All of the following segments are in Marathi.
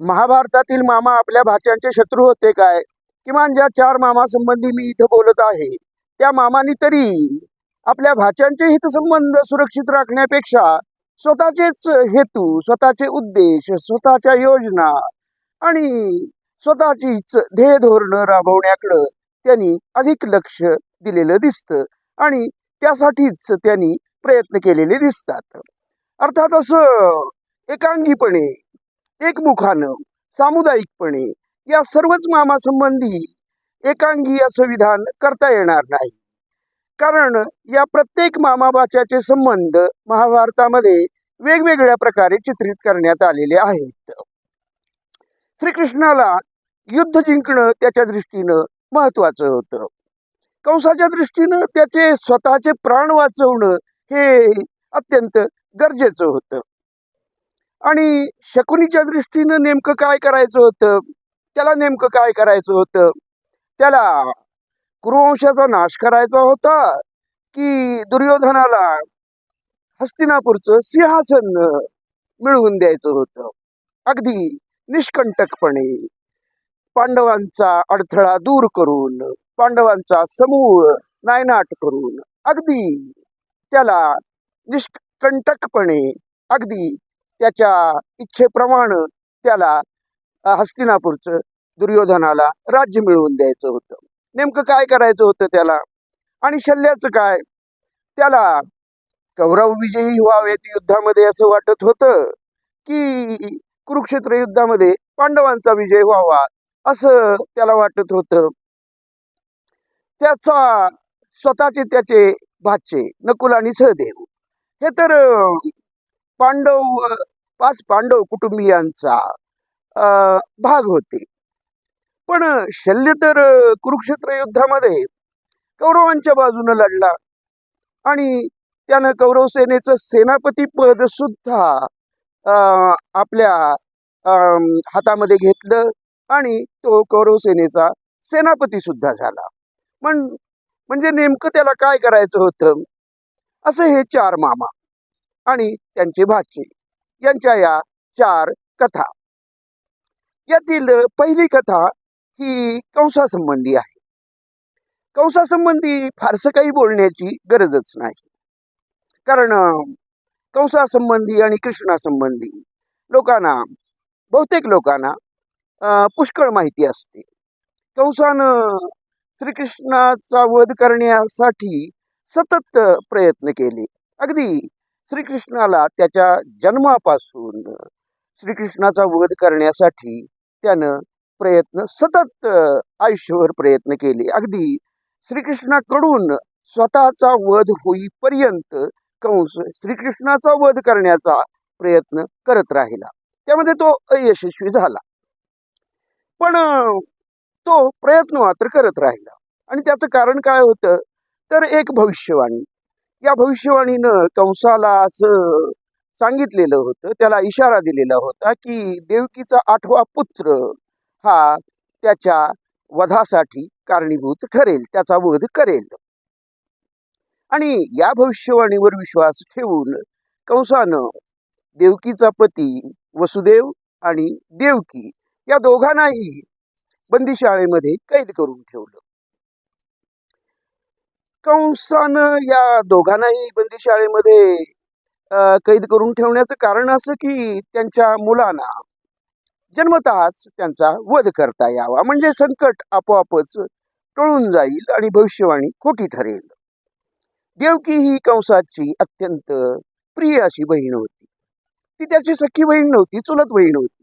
महाभारतातील मामा आपल्या भाच्यांचे शत्रू होते काय? किमान ज्या चार मामा संबंधी मी इथं बोलत आहे त्या मामानी तरी आपल्या भाच्यांचे हितसंबंध सुरक्षित राखण्यापेक्षा स्वतःचेच हेतू स्वतःचे उद्देश स्वतःच्या योजना आणि स्वतःचीच ध्येय धोरणं राबवण्याकडं त्यांनी अधिक लक्ष दिलेलं दिसतं आणि त्यासाठीच त्यांनी प्रयत्न केलेले दिसतात. अर्थात असं एकांगीपणे एकमुखानं सामुदायिकपणे या सर्वच मामासंबंधी एकांगी असं विधान करता येणार नाही. कारण या प्रत्येक मामाबाच्याचे संबंध महाभारतामध्ये वेगवेगळ्या प्रकारे चित्रित करण्यात आलेले आहेत. श्रीकृष्णाला युद्ध जिंकणं त्याच्या दृष्टीनं महत्वाचं होतं. कंसाच्या दृष्टीनं त्याचे स्वतःचे प्राण वाचवणं हे अत्यंत गरजेचं होतं. आणि शकुनीच्या दृष्टीनं नेमकं काय करायचं होतं? त्याला नेमकं काय करायचं होतं? त्याला कुरुवंशाचा नाश करायचा होता की दुर्योधनाला हस्तिनापूरचं सिंहासन मिळवून द्यायचं होतं. अगदी निष्कंटकपणे पांडवांचा अडथळा दूर करून पांडवांचा समूळ नायनाट करून अगदी त्याला निष्कंटकपणे अगदी त्याच्या इच्छेप्रमाणे त्याला हस्तिनापूरचं दुर्योधनाला राज्य मिळवून द्यायचं होतं. नेमकं काय करायचं होतं त्याला? आणि शल्याचं काय? त्याला कौरव विजयी व्हावेत युद्धामध्ये असं वाटत होतं की कुरुक्षेत्र युद्धामध्ये पांडवांचा विजय व्हावा असं त्याला वाटत होतं. त्याचा स्वतःचे त्याचे भाचे नकुल आणि सहदेव. हे तर पांडव पाच पांडव कुटुंबियांचा अं, भाग होते. पण शल्य तर कुरुक्षेत्र युद्धामध्ये कौरवांच्या बाजूने लढला आणि त्यानं कौरव सेनेचं सेनापती पद सुद्धा अं, आपल्या अं, हातामध्ये घेतलं आणि तो कौरव सेनेचा सेनापती सुद्धा झाला. पण म्हणजे नेमकं त्याला काय करायचं होतं? असं हे चार मामा आणि त्यांचे भाचे. यांच्या या चार कथा. यातील पहिली कथा ही कंसासंबंधी आहे. कंसासंबंधी फारसं काही बोलण्याची गरजच नाही. कारण कंसासंबंधी आणि कृष्णासंबंधी लोकांना बहुतेक लोकांना पुष्कळ माहिती असते. कंसानं श्रीकृष्णाचा वध करण्यासाठी सतत प्रयत्न केले. अगदी श्रीकृष्णाला त्याच्या जन्मापासून श्रीकृष्णाचा वध करण्यासाठी त्यानं प्रयत्न सतत आयुष्यभर प्रयत्न केले. अगदी श्रीकृष्णाकडून स्वतःचा वध होईपर्यंत कंस श्रीकृष्णाचा वध करण्याचा प्रयत्न करत राहिला. त्यामध्ये तो अयशस्वी झाला. पण तो प्रयत्न मात्र करत राहिला. आणि त्याचं कारण काय होतं? तर एक भविष्यवाणी. या भविष्यवाणीनं कंसाला असं सांगितलेलं होतं त्याला इशारा दिलेला होता की देवकीचा आठवा पुत्र हा त्याच्या वधासाठी कारणीभूत ठरेल त्याचा वध करेल. आणि या भविष्यवाणीवर विश्वास ठेवून कंसानं देवकीचा पती वसुदेव आणि देवकी या दोघांनाही बंदीशाळेमध्ये कैद करून ठेवलं. कंसानं या दोघांनाही बंदीशाळेमध्ये कैद करून ठेवण्याचं कारण असं की त्यांच्या मुलांना जन्मतःच त्यांचा वध करता यावा. म्हणजे संकट आपोआपच टळून जाईल आणि भविष्यवाणी खोटी ठरेल. देवकी ही कंसाची अत्यंत प्रिय अशी बहीण होती. ती त्याची सखी बहीण नव्हती चुलत बहीण होती.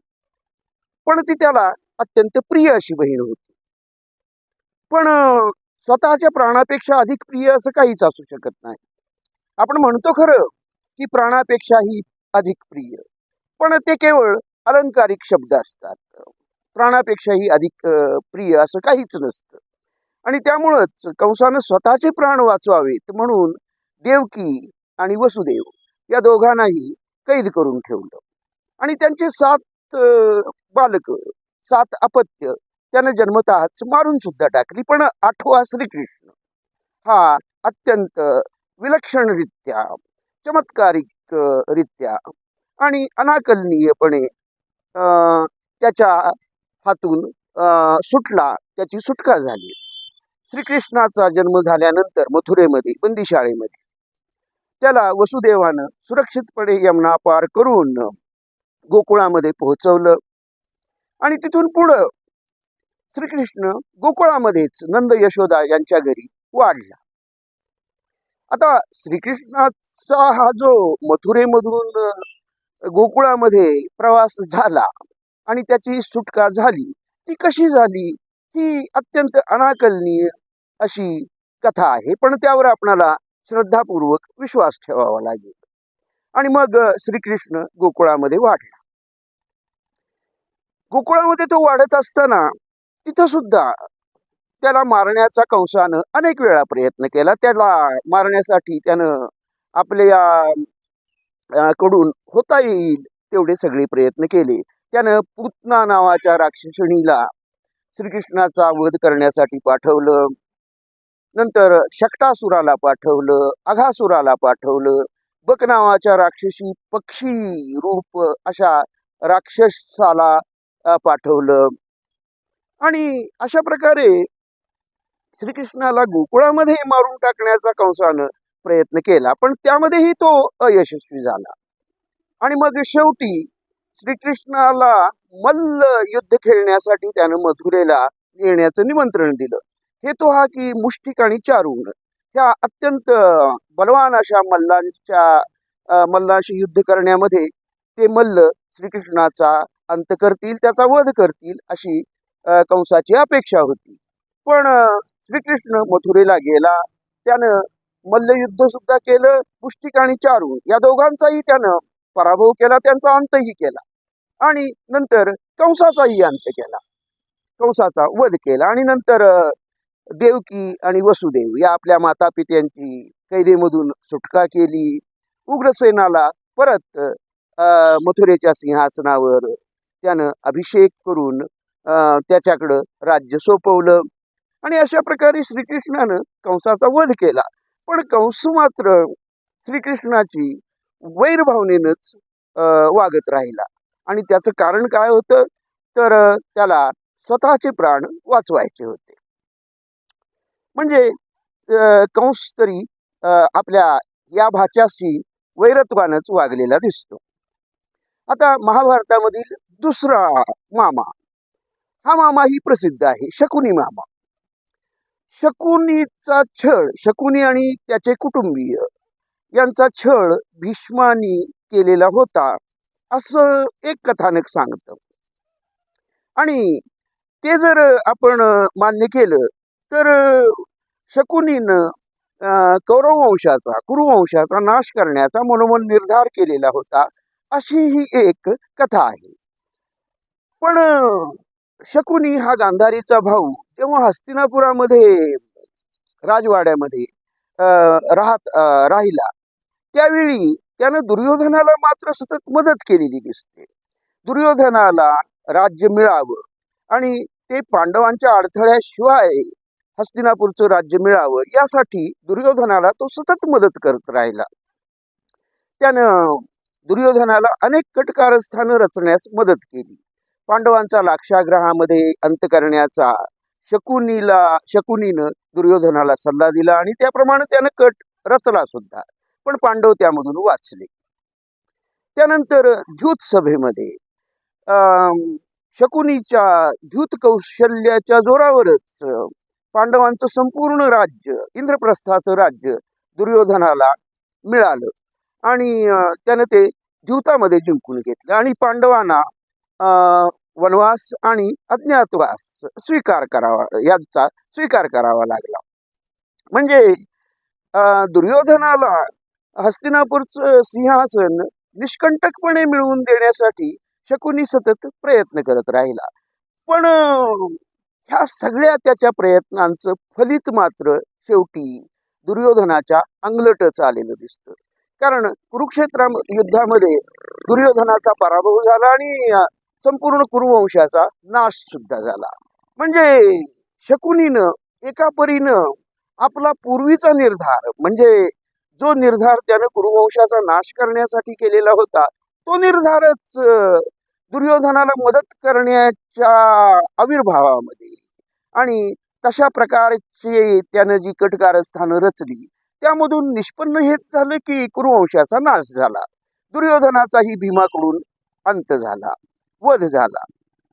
पण ती त्याला अत्यंत प्रिय अशी बहीण होती. पण स्वतःच्या प्राणापेक्षा अधिक प्रिय असं काहीच असू शकत नाही. आपण म्हणतो खरं की प्राणापेक्षाही अधिक प्रिय. पण ते केवळ अलंकारिक शब्द असतात. प्राणापेक्षाही अधिक प्रिय असं काहीच नसतं. आणि त्यामुळंच कंसानं स्वतःचे प्राण वाचवावेत म्हणून देवकी आणि वसुदेव या दोघांनाही कैद करून ठेवलं. आणि त्यांचे सात बालक सात अपत्य त्यानं जन्मतःच मारून सुद्धा टाकली पण आठवा श्रीकृष्ण हा अत्यंत विलक्षणरित्या चमत्कारिक रित्या आणि अनाकलनीयपणे त्याच्या हातून अं, सुटला त्याची सुटका झाली. श्रीकृष्णाचा जन्म झाल्यानंतर मथुरेमध्ये बंदीशाळेमध्ये. त्याला वसुदेवानं सुरक्षितपणे यमुना पार करून गोकुळामध्ये पोहोचवलं आणि तिथून पुढं श्रीकृष्ण गोकुळामध्येच नंद यशोदा यांच्या घरी वाढला. आता श्रीकृष्णाचा हा जो मथुरेमधून गोकुळामध्ये प्रवास झाला आणि त्याची सुटका झाली ती कशी झाली? ही अत्यंत अनाकलनीय अशी कथा आहे. पण त्यावर आपणाला श्रद्धापूर्वक विश्वास ठेवावा लागेल. आणि मग श्रीकृष्ण गोकुळामध्ये वाढला. गोकुळामध्ये तो वाढत असताना तिथं सुद्धा त्याला मारण्याचा कंसानं अनेक वेळा प्रयत्न केला. त्याला मारण्यासाठी त्यानं आपल्या कडून होता येईल तेवढे सगळे प्रयत्न केले. त्यानं पुतना नावाच्या राक्षसणीला श्रीकृष्णाचा वध करण्यासाठी पाठवलं. नंतर शक्टासुराला पाठवलं अघासुराला पाठवलं. बक नावाच्या राक्षसी पक्षी रूप अशा राक्षसाला पाठवलं. आणि अशा प्रकारे श्रीकृष्णाला गोकुळामध्ये मारून टाकण्याचा कंसानं प्रयत्न केला पण त्यामध्येही तो अयशस्वी झाला. आणि मग शेवटी श्रीकृष्णाला मल्ल युद्ध खेळण्यासाठी त्यानं मथुरेला येण्याचं निमंत्रण दिलं. हेतू हा की मुष्टिक आणि चारुण ह्या अत्यंत बलवान अशा मल्लांच्या मल्लांशी मल्लाशी युद्ध करण्यामध्ये ते मल्ल श्रीकृष्णाचा अंत करतील त्याचा वध करतील अशी कंसाची अपेक्षा होती. पण श्रीकृष्ण मथुरेला गेला. त्यानं मल्लयुद्ध सुद्धा केलं पुष्टिक आणि चारू. या दोघांचाही त्यानं पराभव केला त्यांचा अंतही केला. आणि नंतर कंसाचाही अंत केला. कंसाचा वध केला आणि नंतर देवकी आणि वसुदेव या आपल्या माता पित्यांची कैदेमधून सुटका केली. उग्रसेनाला परत मथुरेच्या सिंहासनावर त्यानं अभिषेक करून त्याच्याकडं राज्य सोपवलं. आणि अशा प्रकारे श्रीकृष्णानं कंसाचा वध केला. पण कंस मात्र श्रीकृष्णाची वैरभावनेनंच वागत राहिला. आणि त्याचं कारण काय होतं? तर त्याला स्वतःचे प्राण वाचवायचे होते. म्हणजे कंस तरी आपल्या या भाच्याशी वैरत्वानंच वागलेला दिसतो. आता महाभारतामधील दुसरा मामा हा मामाही प्रसिद्ध आहे शकुनी मामा. शकुनीचा छळ शकुनी आणि त्याचे कुटुंबीय यांचा छळ भीष्मानी केलेला होता असं एक कथानक सांगतं. आणि ते जर आपण मान्य केलं तर शकुनीनं कौरव वंशाचा कुरुवंशाचा नाश करण्याचा मनोमन निर्धार केलेला होता अशी ही एक कथा आहे. पण शकुनी हा गांधारीचा भाऊ. तेव्हा हस्तिनापुरामध्ये राजवाड्यामध्ये अं, राहत राहिला. त्यावेळी त्यानं दुर्योधनाला मात्र सतत मदत केलेली दिसते. दुर्योधनाला राज्य मिळावं आणि ते पांडवांच्या अडथळ्याशिवाय हस्तिनापूरचं राज्य मिळावं यासाठी दुर्योधनाला तो सतत मदत करत राहिला. त्यानं दुर्योधनाला अनेक कटकारस्थानं रचण्यास मदत केली. पांडवांचा लाक्षाग्रहामध्ये अंत करण्याचा शकुनीला शकुनीनं दुर्योधनाला सल्ला दिला आणि त्याप्रमाणे त्यानं कट रचला सुद्धा. पण पांडव त्यामधून वाचले. त्यानंतर द्यूत सभेमध्ये अं, शकुनीच्या द्यूत कौशल्याच्या जोरावरच पांडवांचं संपूर्ण राज्य इंद्रप्रस्थाचं राज्य दुर्योधनाला मिळालं. आणि त्यानं ते द्यूतामध्ये जिंकून घेतलं. आणि पांडवांना वनवास आणि अज्ञातवास स्वीकार करावा यांचा स्वीकार करावा लागला. म्हणजे अं, दुर्योधनाला हस्तिनापूरचं सिंहासन निष्कंटकपणे मिळवून देण्यासाठी शकुनी सतत प्रयत्न करत राहिला. पण ह्या सगळ्या त्याच्या प्रयत्नांचं फलित मात्र शेवटी दुर्योधनाच्या अंगलटच आलेलं दिसतं. कारण कुरुक्षेत्रा युद्धामध्ये दुर्योधनाचा पराभव झाला आणि संपूर्ण कुरुवंशाचा नाश सुद्धा झाला. म्हणजे शकुनीनं एका परीनं आपला पूर्वीचा निर्धार म्हणजे जो निर्धार त्यानं कुरुवंशाचा नाश करण्यासाठी केलेला होता तो निर्धारच दुर्योधनाला मदत करण्याच्या आविर्भावामध्ये. आणि तशा प्रकारची त्यानं जी कटकारस्थानं रचली त्यामधून निष्पन्न हेच झालं की कुरुवंशाचा नाश झाला. दुर्योधनाचाही भीमाकडून अंत झाला. वध झाला.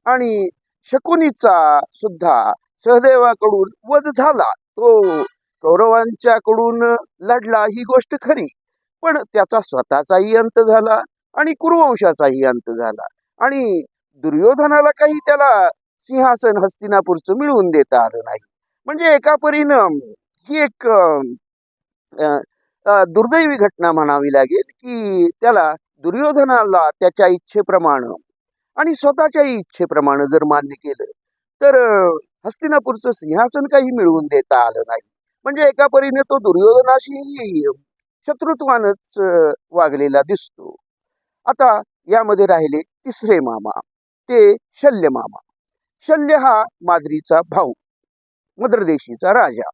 आणि शकुनीचा सुद्धा सहदेवाकडून वध झाला. तो कौरवांच्याकडून लढला ही गोष्ट खरी. पण त्याचा स्वतःचाही अंत झाला आणि कुरुवंशाचाही अंत झाला. आणि दुर्योधनाला काही त्याला सिंहासन हस्तिनापूरचं मिळवून देता आलं नाही. म्हणजे एका परीनं ही एक दुर्दैवी घटना म्हणावी लागेल की त्याला दुर्योधनाला त्याच्या इच्छेप्रमाणे आणि स्वतःच्याही इच्छेप्रमाणे जर मान्य केलं तर हस्तिनापूरचं सिंहासन काही मिळवून देता आलं नाही. म्हणजे एका परीने तो दुर्योधनाशी शत्रुत्वानच वागलेला दिसतो. आता यामध्ये राहिले तिसरे मामा ते शल्य मामा. शल्य हा माद्रीचा भाऊ मद्रदेशीचा राजा.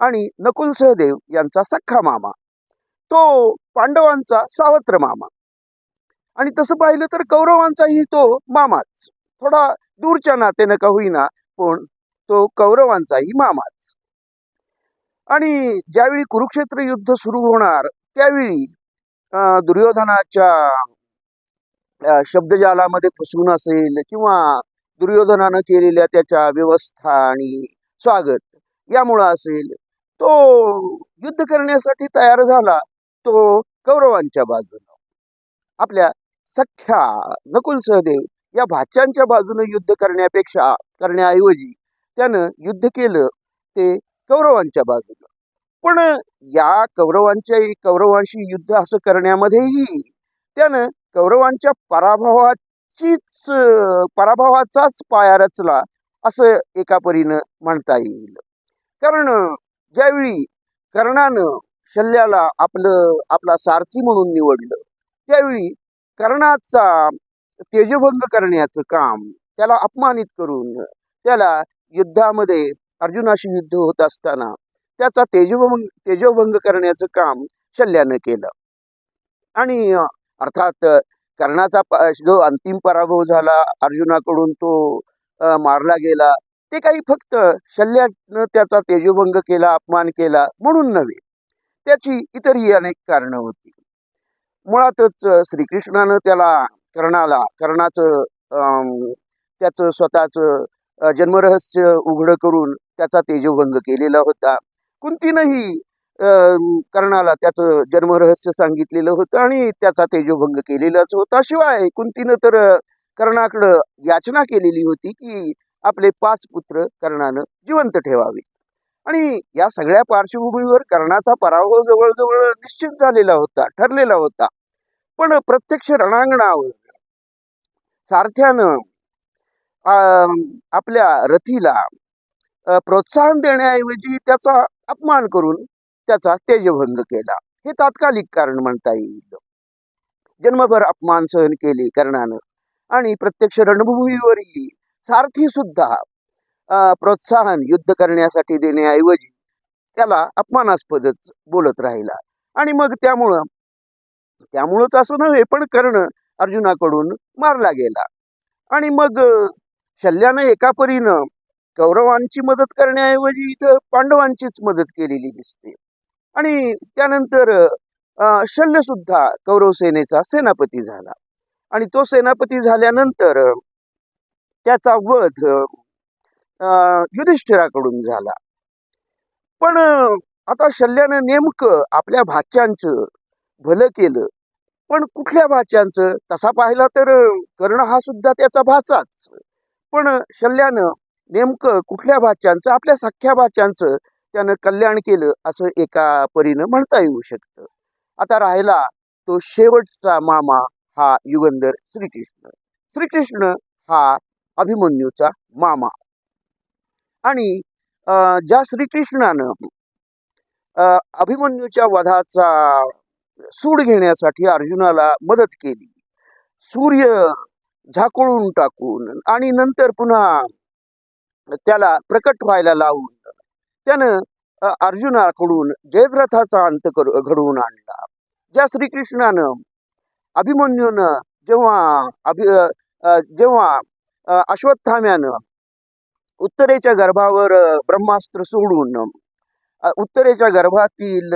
आणि नकुल सहदेव यांचा सख्खा मामा. तो पांडवांचा सावत्र मामा. आणि तसं पाहिलं तर कौरवांचाही तो मामाच. थोडा दूरच्या नात्यानं का होईना पण तो कौरवांचाही मामाच. आणि ज्यावेळी कुरुक्षेत्र युद्ध सुरू होणार त्यावेळी अं, दुर्योधनाच्या शब्दजालामध्ये फसून असेल किंवा दुर्योधनानं केलेल्या त्याच्या व्यवस्था आणि स्वागत यामुळं असेल तो युद्ध करण्यासाठी तयार झाला तो कौरवांच्या बाजूनं. आपल्या सख्या नकुल सहदेव या भाच्यांच्या बाजूनं युद्ध करण्यापेक्षा करण्याऐवजी त्यानं युद्ध केलं ते कौरवांच्या बाजूनं पण या कौरवांच्या कौरवांशी युद्ध असं करण्यामध्येही त्यानं कौरवांच्या पराभवाचीच पराभवाचाच पाया रचला असं एका परीनं म्हणता येईल. कारण ज्यावेळी कर्णानं शल्याला आपलं आपला सारथी म्हणून निवडलं त्यावेळी कर्णाचा तेजभंग करण्याचं काम त्याला अपमानित करून त्याला युद्धामध्ये अर्जुनाशी युद्ध होत असताना त्याचा तेजभंग तेजभंग करण्याचं काम शल्यानं केलं. आणि अर्थात कर्णाचा जो अंतिम पराभव झाला अर्जुनाकडून तो मारला गेला ते काही फक्त शल्यानं त्याचा तेजभंग केला अपमान केला म्हणून नव्हे. त्याची इतरही अनेक कारणं होती. मुळातच श्रीकृष्णानं त्याला कर्णाला कर्णाचं अं, त्याचं स्वतःचं जन्मरहस्य उघडं करून त्याचा तेजोभंग केलेला होता. कुंतीनंही अं, कर्णाला त्याचं जन्मरहस्य सांगितलेलं होतं आणि त्याचा तेजोभंग केलेलाच होता. शिवाय कुंतीनं तर कर्णाकडं याचना केलेली होती की आपले पाच पुत्र कर्णानं जिवंत ठेवावे आणि या सगळ्या पार्श्वभूमीवर कर्णाचा पराभव जवळजवळ निश्चित झालेला होता ठरलेला होता. पण प्रत्यक्ष रणांगणावर. सारथ्यानं अं, आपल्या रथीला प्रोत्साहन देण्याऐवजी त्याचा अपमान करून त्याचा तेजभंग केला. हे तात्कालिक कारण म्हणता येईल. जन्मभर अपमान सहन केले कर्णानं. आणि प्रत्यक्ष रणभूमीवरही सारथी सुद्धा अं, प्रोत्साहन युद्ध करण्यासाठी देण्याऐवजी त्याला अपमानास्पदच बोलत राहिला. आणि मग त्यामुळं त्यामुळंच असं नव्हे पण कर्ण अर्जुनाकडून मारला गेला. आणि मग शल्यानं एका परीनं कौरवांची मदत करण्याऐवजी इथं पांडवांचीच मदत केलेली दिसते. आणि त्यानंतर अं, शल्य सुद्धा कौरव सेनेचा सेनापती झाला. आणि तो सेनापती झाल्यानंतर त्याचा वध अं, युधिष्ठिराकडून झाला. पण आता शल्यानं नेमकं आपल्या भाच्यांचं भलं केलं. पण कुठल्या भाच्यांचं? तसा पाहिला तर कर्ण हा सुद्धा त्याचा भाचाच. पण शल्यानं नेमकं कुठल्या भाच्यांचं आपल्या सख्ख्या भाच्यांचं त्यानं कल्याण केलं असं एका परीनं म्हणता येऊ शकतं. आता राहिला तो शेवटचा मामा हा युगंधर श्रीकृष्ण. श्रीकृष्ण हा अभिमन्यूचा मामा. आणि ज्या श्रीकृष्णानं अभिमन्यूच्या वधाचा सूड घेण्यासाठी अर्जुनाला मदत केली. सूर्य झाकोळून टाकून आणि नंतर पुन्हा त्याला प्रकट व्हायला लावून त्यानं अर्जुनाकडून जयद्रथाचा अंत कर घडवून आणला. ज्या श्रीकृष्णानं अभिमन्यूनं जेव्हा अभि जेव्हा अश्वत्थाम्यानं उत्तरेच्या गर्भावर ब्रह्मास्त्र सोडून उत्तरेच्या गर्भातील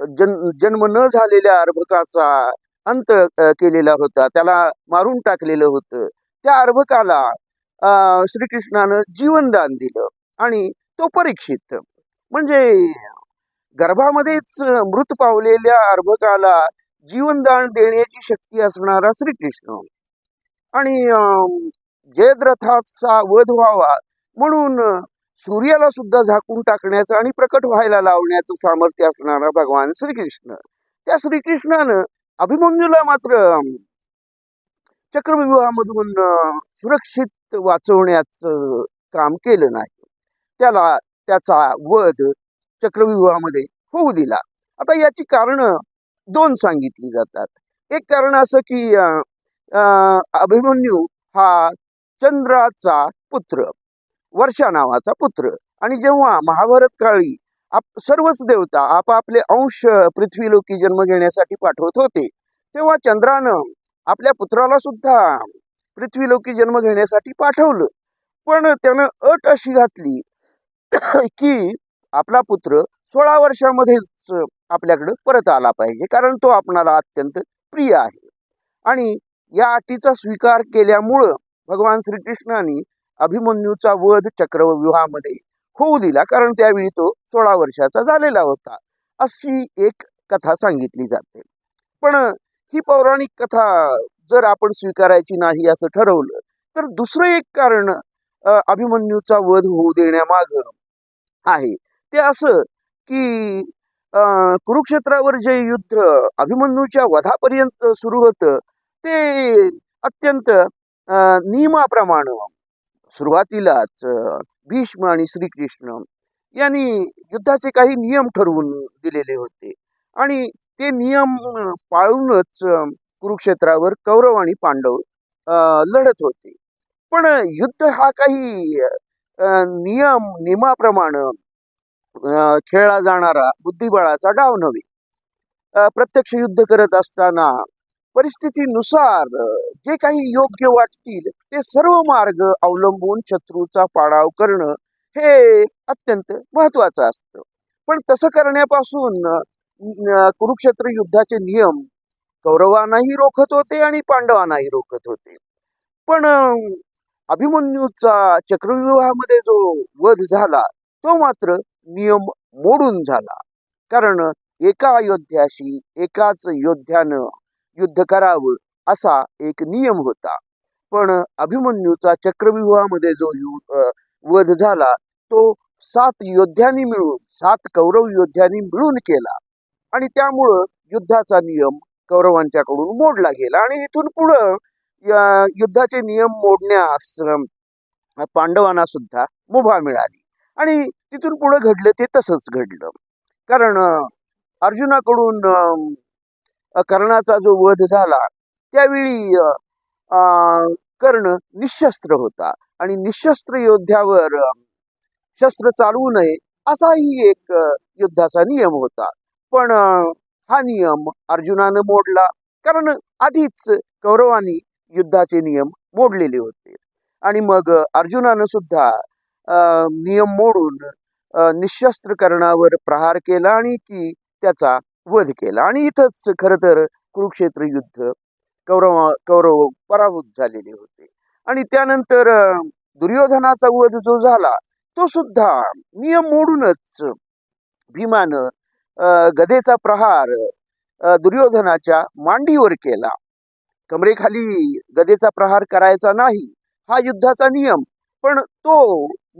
जन जन्म न झालेल्या अर्भकाचा अंत केलेला होता. त्याला मारून टाकलेलं होतं. त्या अर्भकाला श्रीकृष्णानं जीवनदान दिलं आणि तो परीक्षित. म्हणजे गर्भामध्येच मृत पावलेल्या अर्भकाला जीवनदान देण्याची शक्ती असणारा श्रीकृष्ण. आणि अं, जयद्रथाचा वध व्हावा म्हणून सूर्याला सुद्धा झाकून टाकण्याचं आणि प्रकट व्हायला लावण्याचं सामर्थ्य असणारा भगवान श्रीकृष्ण. त्या श्रीकृष्णानं अभिमन्यूला मात्र चक्रविवाहामधून चक्रव्यूहामधून सुरक्षित वाचवण्याचं काम केलं नाही. त्याला त्याचा वध चक्रव्यूहामध्ये होऊ दिला. आता याची कारण दोन सांगितली जातात. एक कारण असं की अं, अभिमन्यू हा चंद्राचा पुत्र. वर्षा नावाचा पुत्र. आणि जेव्हा महाभारत काळी आप सर्वच देवता आपापले अंश पृथ्वीलोकी जन्म घेण्यासाठी पाठवत होते तेव्हा चंद्रानं आपल्या पुत्राला सुद्धा पृथ्वीलोकी जन्म घेण्यासाठी पाठवलं. पण त्यानं अट अशी घातली की आपला पुत्र सोळा वर्षामध्येच आपल्याकडं परत आला पाहिजे कारण तो आपणाला अत्यंत प्रिय आहे. आणि या अटीचा स्वीकार केल्यामुळं भगवान श्रीकृष्णाने अभिमन्यूचा वध चक्रव्यूहामध्ये होऊ दिला कारण त्यावेळी तो सोळा वर्षाचा झालेला होता अशी एक कथा सांगितली जाते. पण ही पौराणिक कथा जर आपण स्वीकारायची नाही असं ठरवलं तर दुसरं एक कारण अभिमन्यूचा वध होऊ देण्यामागं आहे. ते असं की कुरुक्षेत्रावर जे युद्ध अभिमन्यूच्या वधापर्यंत सुरू होतं ते अत्यंत नियमाप्रमाणे सुरुवातीलाच भीष्म आणि श्रीकृष्ण यांनी युद्धाचे काही नियम ठरवून दिलेले होते. आणि ते नियम पाळूनच कुरुक्षेत्रावर कौरव आणि पांडव लढत होते. पण युद्ध हा काही नियम नियमाप्रमाणे खेळला जाणारा बुद्धिबळाचा डाव नव्हे. प्रत्यक्ष युद्ध करत असताना परिस्थितीनुसार जे काही योग्य वाटतील ते सर्व मार्ग अवलंबून शत्रूचा पाडाव करणं हे अत्यंत महत्वाचं असतं. पण तसं करण्यापासून कुरुक्षेत्र युद्धाचे नियम कौरवांनाही रोखत होते आणि पांडवांनाही रोखत होते. पण अभिमन्यूचा चक्रविवाहामध्ये जो वध झाला तो मात्र नियम मोडून झाला. कारण एका अयोध्याशी एकाच योद्ध्यानं युद्ध करावं असा एक नियम होता. पण अभिमन्यूचा चक्रव्यूहामध्ये जो वध झाला तो सात योद्ध्यांनी मिळून सात कौरव योद्ध्यांनी मिळून केला. आणि त्यामुळं युद्धाचा नियम कौरवांच्याकडून मोडला गेला. आणि इथून पुढं या युद्धाचे नियम मोडण्यास पांडवांना सुद्धा मुभा मिळाली. आणि तिथून पुढे घडलं ते तसंच घडलं. कारण अर्जुनाकडून कर्णाचा जो वध झाला त्यावेळी कर्ण निशस्त्र होता. आणि निशस्त्र योद्ध्यावर शस्त्र चालवू नये असाही एक युद्धाचा नियम होता. पण हा नियम अर्जुनानं मोडला. कारण आधीच कौरवांनी युद्धाचे नियम मोडलेले होते. आणि मग अर्जुनानं सुद्धा नियम मोडून निशस्त्र कर्णावर प्रहार केला आणि की त्याचा वध केला. आणि इथंच खरं तर कुरुक्षेत्र युद्ध कौरव कौरव पराभूत झालेले होते. आणि त्यानंतर दुर्योधनाचा वध जो झाला तो सुद्धा नियम मोडूनच भीमानं गदेचा प्रहार दुर्योधनाच्या मांडीवर केला. कमरेखाली गदेचा प्रहार करायचा नाही हा युद्धाचा नियम पण तो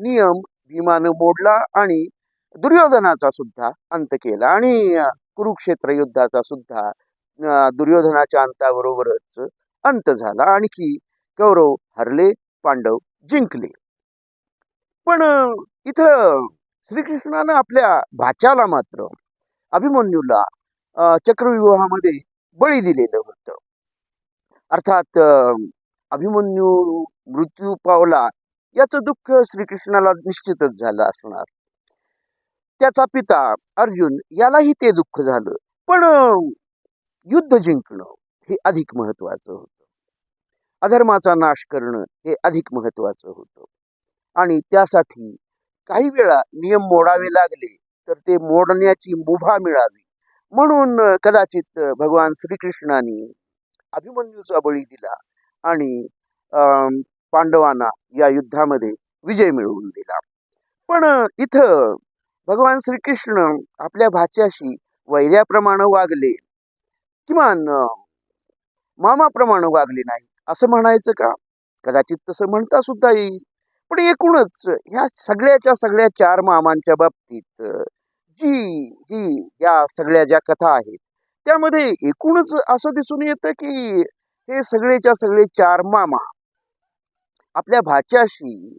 नियम भीमानं मोडला आणि दुर्योधनाचा सुद्धा अंत केला. आणि कुरुक्षेत्र युद्धाचा सुद्धा दुर्योधनाच्या अंताबरोबरच अंत झाला. आणखी कौरव हरले पांडव जिंकले. पण इथं श्रीकृष्णानं आपल्या भाच्याला मात्र अभिमन्यूला अ, चक्रव्यूहामध्ये बळी दिलेलं होतं. अर्थात अभिमन्यू मृत्यू पावला याचं दुःख श्रीकृष्णाला निश्चितच झालं असणार. त्याचा पिता अर्जुन यालाही ते दुःख झालं. पण युद्ध जिंकणं हे अधिक महत्वाचं होतं. अधर्माचा नाश करणं हे अधिक महत्वाचं होतं. आणि त्यासाठी काही वेळा नियम मोडावे लागले तर ते मोडण्याची मुभा मिळावी. म्हणून कदाचित भगवान श्रीकृष्णाने अभिमन्यूचा बळी दिला आणि पांडवांना या युद्धामध्ये विजय मिळवून दिला. पण इथं भगवान श्रीकृष्ण आपल्या भाच्याशी वैर्याप्रमाणे वागले. किमान मामाप्रमाणे वागले नाही असं म्हणायचं का? कदाचित तसं म्हणता सुद्धा येईल. पण एकूणच ह्या सगळ्याच्या सगळ्या चार मामांच्या बाबतीत जी ही या सगळ्या ज्या कथा आहेत त्यामध्ये एकूणच असं दिसून येतं की हे सगळेच्या सगळे चार मामा आपल्या भाच्याशी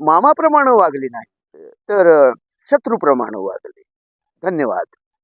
मामाप्रमाणे वागले नाहीत. तर शत्रूप्रमाणे वागले. धन्यवाद.